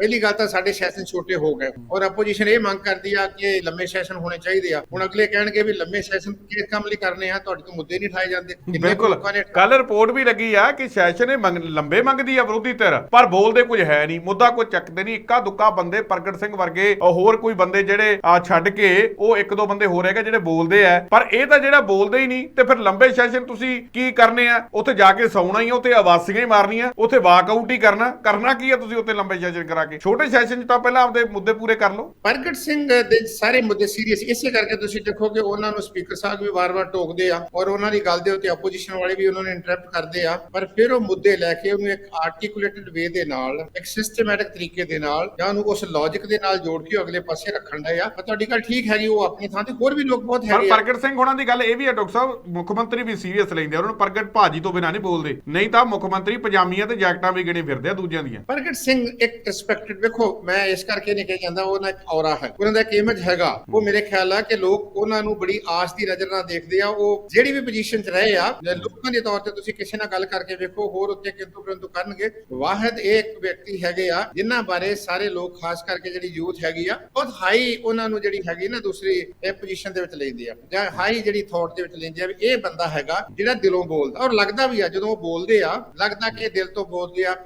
ਪਹਿਲੀ ਗੱਲ ਤਾਂ ਸਾਡੇ ਸੈਸ਼ਨ ਛੋਟੇ ਹੋ ਗਏ। ਔਰ ਆਪੋਜੀਸ਼ਨ ਇਹ ਮੰਗ ਕਰਦੀ ਆ ਕਿ ਲੰਮੇ ਸੈਸ਼ਨ ਹੋਣੇ ਚਾਹੀਦੇ ਆ। ਹੁਣ ਅਗਲੇ ਕਹਿਣਗੇ ਵੀ ਲੰਮੇ ਸੈਸ਼ਨ ਕਿਸ ਕੰਮ ਲਈ ਕਰਨੇ ਆ? ਤੁਹਾਡੇ ਤੋਂ ਮੁੱਦੇ ਨਹੀਂ ਠਾਏ ਜਾਂਦੇ। ਬਿਲਕੁਲ। ਕੱਲ ਰਿਪੋਰਟ ਵੀ ਲੱਗੀ ਆ ਕਿ ਸੈਸ਼ਨ ਇਹ ਮੰਗ- ਲੰਬੇ ਮੰਗਦੀ ਆ ਵਿਰੋਧੀ ਧਿਰ। ਪਰ ਬੋਲਦੇ ਕੁਝ ਹੈ ਨਹੀਂ। ਮੁੱਦਾ ਕੋਈ ਚੱਕਦੇ ਨਹੀਂ। ਇੱਕਾ ਦੁੱਕਾ ਬੰਦੇ ਪ੍ਰਗਟ ਸਿੰਘ ਵਰਗੇ ਹੋਰ ਕੋਈ ਬੰਦੇ ਜਿਹੜੇ ਆ ਛੱਡ ਕੇ ਉਹ ਇੱਕ ਦੋ ਬੰਦੇ ਹੋਰ ਹੈਗੇ ਜਿਹੜੇ ਬੋਲਦੇ ਆ। ਪਰ ਇਹ ਤਾਂ ਜਿਹੜਾ ਬੋਲਦੇ ਹੀ ਨਹੀਂ ਤੇ ਫਿਰ ਲੰਬੇ ਸੈਸ਼ਨ ਤੁਸੀਂ ਕੀ ਕਰਨੇ ਆ? ਉੱਥੇ ਜਾ ਕੇ ਸੌਣਾ ਹੀ ਉੱਥੇ ਆਵਾਸੀਆਂ ਹੀ ਮਾਰਨੀਆਂ। ਉੱਥੇ ਵਾਕਆਊਟ ਹੀ ਕਰਨਾ। ਕਰਨਾ ਕੀ ਆ ਤੁਸੀਂ ਉੱਥੇ ਲੰਬੇ ਸੈਸ਼ਨ ਕਰਾ ਕੇ। ਛੋਟੇ ਸੈਸ਼ਨ 'ਚ ਤਾਂ ਪਹਿਲਾਂ ਆਪਦੇ ਮੁੱਦੇ ਪੂਰੇ ਕਰ ਲਓ। ਪ੍ਰਗਟ ਸਿੰਘ ਦੇ ਸਾਰੇ ਮੁੱਦੇ ਸੀਰੀਅਸ ਇਸੇ ਕਰਕੇ ਤੁਸੀਂ ਦੇਖੋਗੇ ਉਹਨਾਂ ਨੂੰ ਸਪੀਕਰ ਸਾਹਿਬ ਵੀ ਵਾਰ-ਵਾਰ ਟੋਕਦੇ ਆ ਔਰ ਉਹਨਾਂ ਦੀ ਗੱਲ ਦੇ ਉੱਤੇ ਆਪੋਜੀਸ਼ਨ ਵਾਲੇ ਵੀ ਉਹਨਾਂ ਨੂੰ ਇੰਟਰਪਟ ਕਰਦੇ ਆ। ਪਰ ਫਿਰ ਉਹ ਮੁੱਦੇ ਲੈ ਕੇ ਉਹਨੂੰ ਇੱਕ ਆਰਟੀਕੂਲੇਟਡ ਵੇ ਦੇ ਨਾਲ ਇੱਕ ਸਿਸਟਮੈਟਿਕ ਤਰੀਕੇ ਦੇ ਨਾਲ ਜਾਂ ਉਹਨੂੰ ਉਸ ਲੌਜੀਕ ਦੇ ਨਾਲ ਜੋੜ ਕੇ ਅਗਲੇ ਪਾਸੇ ਰੱਖਣ ਦਾ ਆ। ਪਰ ਤੁਹਾਡੀ ਗੱਲ ਠੀਕ ਹੈਗੀ ਉਹ ਆਪਣੀ ਥਾਂ ਤੇ ਹੋਰ ਵੀ ਲੋਕ ਬਹੁਤ ਪਰ ਹੈਗੇ ਆ। ਪ੍ਰਗਟ ਸਿੰਘ ਹੋਣਾ ਦੀ ਗੱਲ ਇਹ ਵੀ ਹੈ ਡਾਕਟਰ ਸਾਹਿਬ ਮੁੱਖ ਮੰਤਰੀ ਵੀ ਸੀਰੀਅਸ ਲੈਂਦੇ ਆ ਉਹਨਾਂ ਨੂੰ ਪ੍ਰਗਟ ਭਾਜੀ ਤੋਂ ਬਿਨਾਂ ਨਹੀਂ ਬੋਲਦੇ। ਨਹੀਂ ਤਾਂ ਮੁੱਖ ਮੰਤਰੀ ਪਜਾਮੀਆਂ ਤੇ ਜੈਕਟਾਂ ਵੀ ਗਿਣੇ ਫਿਰਦੇ ਆ ਦੂਜਿਆਂ ਦੀਆਂ। ਪ੍ਰਗਟ ਸਿੰਘ ਇੱਕ ਰਿਸਪੈਕਟਡ ਵੇਖੋ, ਮੈਂ ਇਸ ਕਰਕੇ ਨਹੀਂ ਕਹਿ ਜਾਂਦਾ ਉਹਨਾਂ ਇੱਕ ਔਰਾ ਹੈ। ਉਹਨਾਂ ਦਾ ਇੱਕ ਇਮੇਜ ਹੈਗਾ। ਉਹ ਮੇਰੇ ਖਿਆਲ ਆ ਕਿ ਲੋਕ ਉਹਨਾਂ ਨੂੰ ਬੜੀ ਆਸ ਦੀ ਨਜ਼ਰ ਨਾਲ ਦੇਖਦੇ ਆ। ਉਹ ਜਿਹੜੀ ਵੀ ਪੋਜੀਸ਼ਨ 'ਚ ਰਹੇ ਆ ਲੋਕਾਂ ਦੇ ਤੌਰ ਤੇ ਤੁਸੀਂ ਕਿਸੇ ਨਾਲ ਗੱਲ ਕਰਕੇ ਵੇਖੋ, ਹੋਰ ਉੱਤੇ ਕਿੰਤੂ ਪਰੰਤੂ ਕਰਨਗੇ। ਵਾਹਿਦ ਇਹ ਇੱਕ ਵਿਅਕਤੀ ਹੈਗੇ ਆ, ਜਿਨ੍ਹਾਂ ਬਾਰੇ ਸਾਰੇ ਲੋਕ ਖਾਸ ਕਰਕੇ ਜਿਹੜੀ ਯੂਥ ਹੈਗੀ ਆ, ਬਹੁਤ ਹਾਈ ਉਹਨਾਂ ਨੂੰ ਜਿਹੜੀ ਹੈਗੀ ਨਾ ਦੂਸਰੀ, ਇਹ ਪੋਜੀਸ਼ਨ ਦੇ ਵਿੱਚ ਲੈਂਦੇ ਆ। ਜਾਂ ਹਾਈ ਜਿਹੜੀ ਥਾਟ ਦੇ ਵਿੱਚ ਲੈਂਦੇ ਆ ਵੀ ਇਹ ਬੰਦਾ ਹੈਗਾ ਜਿਹੜਾ ਦਿਲੋਂ ਬੋਲਦਾ। ਔਰ ਲੱਗਦਾ ਵੀ ਆ, ਜਦੋਂ ਉਹ ਬੋਲਦੇ ਆ, ਲੱਗਦਾ ਕਿ ਦਿਲ ਤੋਂ ਬੋਲਦੇ ਆ